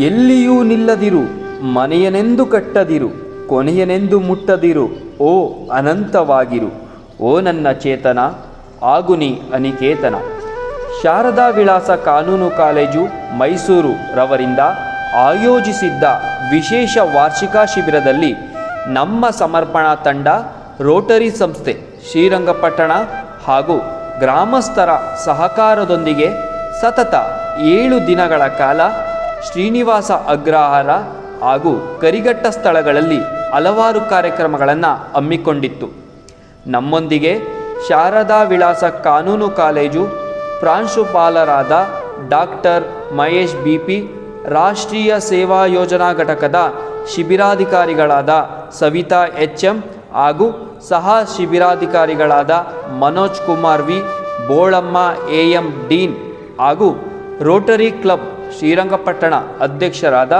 ಎಲ್ಲಿಯೂ ನಿಲ್ಲದಿರು, ಮನೆಯನೆಂದು ಕಟ್ಟದಿರು, ಕೊನೆಯನೆಂದು ಮುಟ್ಟದಿರು, ಓ ಅನಂತವಾಗಿರು, ಓ ನನ್ನ ಚೇತನ ಆಗುನಿ ಅನಿಕೇತನ. ಶಾರದಾ ವಿಳಾಸ ಕಾನೂನು ಕಾಲೇಜು, ಮೈಸೂರು ರವರಿಂದ ಆಯೋಜಿಸಿದ್ದ ವಿಶೇಷ ವಾರ್ಷಿಕ ಶಿಬಿರದಲ್ಲಿ ನಮ್ಮ ಸಮರ್ಪಣಾ ತಂಡ, ರೋಟರಿ ಸಂಸ್ಥೆ, ಶ್ರೀರಂಗಪಟ್ಟಣ ಹಾಗೂ ಗ್ರಾಮಸ್ಥರ ಸಹಕಾರದೊಂದಿಗೆ ಸತತ ಏಳು ದಿನಗಳ ಕಾಲ ಶ್ರೀನಿವಾಸ ಅಗ್ರಹಾರ ಹಾಗೂ ಕರಿಘಟ್ಟ ಸ್ಥಳಗಳಲ್ಲಿ ಹಲವಾರು ಕಾರ್ಯಕ್ರಮಗಳನ್ನು ಹಮ್ಮಿಕೊಂಡಿತ್ತು. ನಮ್ಮೊಂದಿಗೆ ಶಾರದಾ ವಿಳಾಸ ಕಾನೂನು ಕಾಲೇಜು ಪ್ರಾಂಶುಪಾಲರಾದ ಡಾಕ್ಟರ್ ಮಹೇಶ್ ಬಿ ಪಿ ರಾಷ್ಟ್ರೀಯ ಸೇವಾ ಯೋಜನಾ ಘಟಕದ ಶಿಬಿರಾಧಿಕಾರಿಗಳಾದ ಸವಿತಾ ಎಚ್ ಎಂ ಹಾಗೂ ಸಹ ಶಿಬಿರಾಧಿಕಾರಿಗಳಾದ Manoj Kumar V, Bolamma A M dean ಹಾಗೂ ರೋಟರಿ ಕ್ಲಬ್ ಶ್ರೀರಂಗಪಟ್ಟಣ ಅಧ್ಯಕ್ಷರಾದ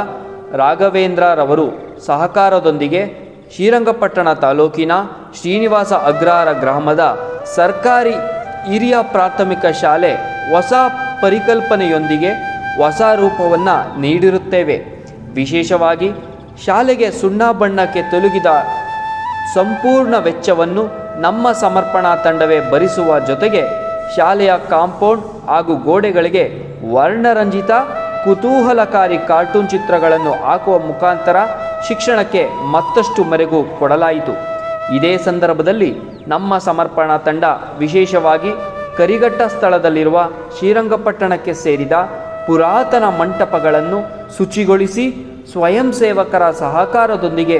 ರಾಘವೇಂದ್ರರವರು ಸಹಕಾರದೊಂದಿಗೆ ಶ್ರೀರಂಗಪಟ್ಟಣ ತಾಲೂಕಿನ ಶ್ರೀನಿವಾಸ ಅಗ್ರಹಾರ ಗ್ರಾಮದ ಸರ್ಕಾರಿ ಹಿರಿಯ ಪ್ರಾಥಮಿಕ ಶಾಲೆ ಹೊಸ ಪರಿಕಲ್ಪನೆಯೊಂದಿಗೆ ಹೊಸ ರೂಪವನ್ನು ನೀಡಿರುತ್ತೇವೆ. ವಿಶೇಷವಾಗಿ ಶಾಲೆಗೆ ಸುಣ್ಣ ಬಣ್ಣಕ್ಕೆ ತೊಲಗಿದ ಸಂಪೂರ್ಣ ವೆಚ್ಚವನ್ನು ನಮ್ಮ ಸಮರ್ಪಣಾ ತಂಡವೇ ಭರಿಸುವ ಜೊತೆಗೆ ಶಾಲೆಯ ಕಾಂಪೌಂಡ್ ಹಾಗೂ ಗೋಡೆಗಳಿಗೆ ವರ್ಣರಂಜಿತ, ಕುತೂಹಲಕಾರಿ ಕಾರ್ಟೂನ್ ಚಿತ್ರಗಳನ್ನು ಹಾಕುವ ಮುಖಾಂತರ ಶಿಕ್ಷಣಕ್ಕೆ ಮತ್ತಷ್ಟು ಮರೆಗು ಕೊಡಲಾಯಿತು. ಇದೇ ಸಂದರ್ಭದಲ್ಲಿ ನಮ್ಮ ಸಮರ್ಪಣಾ ತಂಡ ವಿಶೇಷವಾಗಿ ಕರಿಘಟ್ಟ ಸ್ಥಳದಲ್ಲಿರುವ ಶ್ರೀರಂಗಪಟ್ಟಣಕ್ಕೆ ಸೇರಿದ ಪುರಾತನ ಮಂಟಪಗಳನ್ನು ಶುಚಿಗೊಳಿಸಿ ಸ್ವಯಂ ಸೇವಕರ ಸಹಕಾರದೊಂದಿಗೆ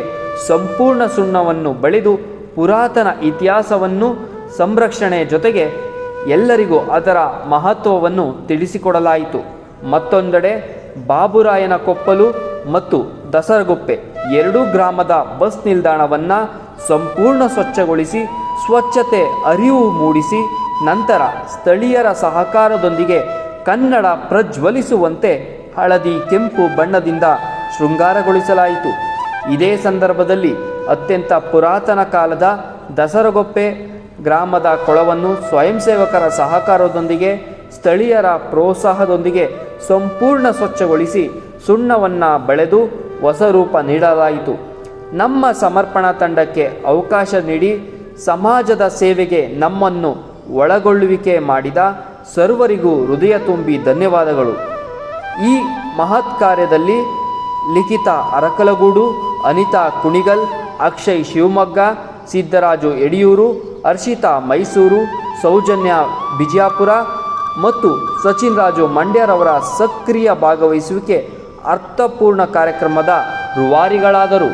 ಸಂಪೂರ್ಣ ಸುಣ್ಣವನ್ನು ಬಳಿದು ಪುರಾತನ ಇತಿಹಾಸವನ್ನು ಸಂರಕ್ಷಣೆ ಜೊತೆಗೆ ಎಲ್ಲರಿಗೂ ಅದರ ಮಹತ್ವವನ್ನು ತಿಳಿಸಿಕೊಡಲಾಯಿತು. ಮತ್ತೊಂದೆಡೆ, ಬಾಬುರಾಯನ ಕೊಪ್ಪಲು ಮತ್ತು ದಸರಗುಪ್ಪೆ ಎರಡೂ ಗ್ರಾಮದ ಬಸ್ ನಿಲ್ದಾಣವನ್ನು ಸಂಪೂರ್ಣ ಸ್ವಚ್ಛಗೊಳಿಸಿ, ಸ್ವಚ್ಛತೆ ಅರಿವು ಮೂಡಿಸಿ, ನಂತರ ಸ್ಥಳೀಯರ ಸಹಕಾರದೊಂದಿಗೆ ಕನ್ನಡ ಪ್ರಜ್ವಲಿಸುವಂತೆ ಹಳದಿ ಕೆಂಪು ಬಣ್ಣದಿಂದ ಶೃಂಗಾರಗೊಳಿಸಲಾಯಿತು. ಇದೇ ಸಂದರ್ಭದಲ್ಲಿ ಅತ್ಯಂತ ಪುರಾತನ ಕಾಲದ ದಸರಗೊಪ್ಪೆ ಗ್ರಾಮದ ಕೊಳವನ್ನು ಸ್ವಯಂ ಸೇವಕರ ಸಹಕಾರದೊಂದಿಗೆ, ಸ್ಥಳೀಯರ ಪ್ರೋತ್ಸಾಹದೊಂದಿಗೆ ಸಂಪೂರ್ಣ ಸ್ವಚ್ಛಗೊಳಿಸಿ ಸುಣ್ಣವನ್ನು ಬೆಳೆದು ಹೊಸ ರೂಪ ನೀಡಲಾಯಿತು. ನಮ್ಮ ಸಮರ್ಪಣಾ ತಂಡಕ್ಕೆ ಅವಕಾಶ ನೀಡಿ ಸಮಾಜದ ಸೇವೆಗೆ ನಮ್ಮನ್ನು ಒಳಗೊಳ್ಳುವಿಕೆ ಮಾಡಿದ ಸರ್ವರಿಗೂ ಹೃದಯ ತುಂಬಿ ಧನ್ಯವಾದಗಳು. ಈ ಮಹತ್ ಕಾರ್ಯದಲ್ಲಿ ಲಿಖಿತ ಅರಕಲಗೂಡು, ಅನಿತಾ ಕುಣಿಗಲ್, ಅಕ್ಷಯ್ ಶಿವಮೊಗ್ಗ, ಸಿದ್ದರಾಜು ಯಡಿಯೂರು ಹರ್ಷಿತಾ ಮೈಸೂರು ಸೌಜನ್ಯ ಬಿಜಾಪುರ ಮತ್ತು ಸಚಿನ್ ರಾಜು ಮಂಡ್ಯರವರ ಸಕ್ರಿಯ ಭಾಗವಹಿಸುವಿಕೆ ಅರ್ಥಪೂರ್ಣ ಕಾರ್ಯಕ್ರಮದ ರೂವಾರಿಗಳಾದರು.